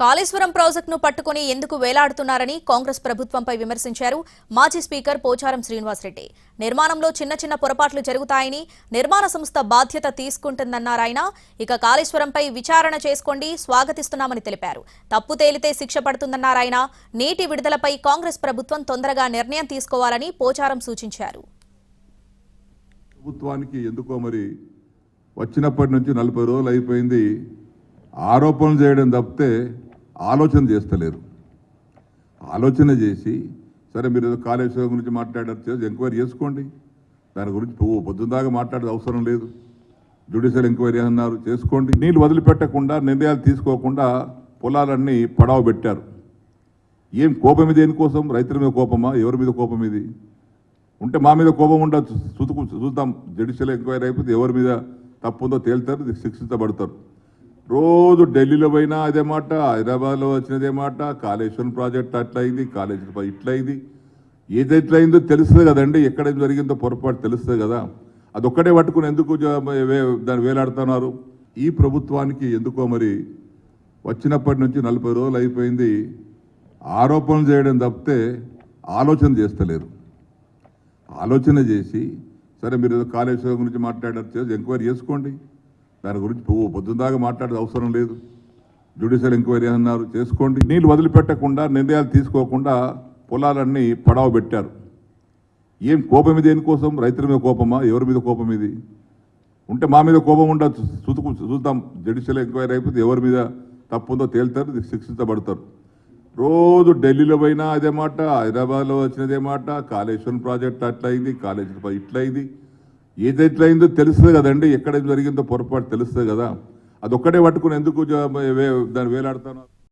కాళేశ్వరం ప్రాజెక్టును పట్టుకుని ఎందుకు వేలాడుతున్నారని కాంగ్రెస్ ప్రభుత్వంపై విమర్శించారు మాజీ స్పీకర్ పోచారం శ్రీనివాసరెడ్డి. నిర్మాణంలో చిన్న చిన్న పొరపాట్లు జరుగుతాయని నిర్మాణ సంస్థ బాధ్యత తీసుకుంటుందన్నారు ఆయన. ఇక కాళేశ్వరంపై విచారణ చేసుకోండి స్వాగతిస్తున్నామని తెలిపారు. తప్పు తేలితే శిక్ష పడుతుందన్నారు ఆయన. నీటి విడుదలపై కాంగ్రెస్ ప్రభుత్వం తొందరగా నిర్ణయం తీసుకోవాలని పోచారం సూచించారు. ప్రభుత్వానికి ఎందుకో మరి వచ్చినప్పటి నుంచి నలభై రోజులు అయిపోయింది. ఆరోపణలు చేయడం తప్పితే ఆలోచన చేస్తలేరు ఆలోచన చేసి సరే మీరు ఏదో కాళేశ్వరం గురించి మాట్లాడారు చేసి ఎంక్వైరీ చేసుకోండి దాని గురించి పొ- పొద్దున్న దాకా మాట్లాడే అవసరం లేదు జ్యుడిషియల్ ఎంక్వైరీ అన్నారు చేసుకోండి నీళ్ళు వదిలిపెట్టకుండా నిర్ణయాలు తీసుకోకుండా పొలాలన్నీ పడావ పెట్టారు ఏం కోపం ఇది దేనికోసం రైతుల మీద కోపమా ఎవరి మీద కోపం ఇది ఉంటే మా మీద కోపం ఉండదు చూతుకు చూద్దాం జ్యుడిషియల్ ఎంక్వైరీ అయిపోతే ఎవరి మీద తప్పు ఉందో తేలుతారు శిక్షించబడతారు రోజు ఢిల్లీలో పోయినా అదే మాట హైదరాబాద్లో వచ్చినదే మాట కాళేశ్వరం ప్రాజెక్ట్ అట్లయింది కాళేశ్వరం ఇట్లయింది. ఏది ఎట్లయిందో తెలుస్తుంది కదండి ఎక్కడ జరిగిందో పొరపాటు తెలుస్తుంది కదా. అదొక్కటే పట్టుకుని ఎందుకు దాన్ని వేలాడుతున్నారు? ఈ ప్రభుత్వానికి ఎందుకో మరి వచ్చినప్పటి నుంచి నలభై రోజులు అయిపోయింది ఆరోపణలు చేయడం తప్పితే ఆలోచన చేస్తలేరు ఆలోచన చేసి సరే మీరు ఏదో కాళేశ్వరం గురించి మాట్లాడారు చేసి ఎంక్వైరీ చేసుకోండి. దాని గురించి పొద్దున దాకా మాట్లాడే అవసరం లేదు. జ్యుడిషియల్ ఎంక్వైరీ అన్నారు. చేసుకోండి. నీళ్ళు వదిలిపెట్టకుండా నిర్ణయాలు తీసుకోకుండా పొలాలన్నీ పడావ పెట్టారు. ఏం కోపం ఇది దేనికోసం? రైతుల మీద కోపమా? ఎవరి మీద కోపం ఇది? ఉంటే మా మీద కోపం ఉండదు. చూతుకు చూద్దాం. జ్యుడిషియల్ ఎంక్వైరీ అయిపోతే ఎవరి మీద తప్పు ఉందో తేలుతారు శిక్షించబడతారు. రోజు ఢిల్లీలో పోయినా అదే మాట హైదరాబాద్లో వచ్చినదే మాట కాళేశ్వరం ప్రాజెక్ట్ అట్లయింది కాళేశ్వరం ఇట్లయింది. ఏదైతే అయిందో తెలుస్తుంది కదండి. ఎక్కడ జరిగిందో పొరపాటు తెలుస్తుంది కదా. అదొక్కటే పట్టుకుని ఎందుకు వే- దాన్ని వేలాడుతున్నారు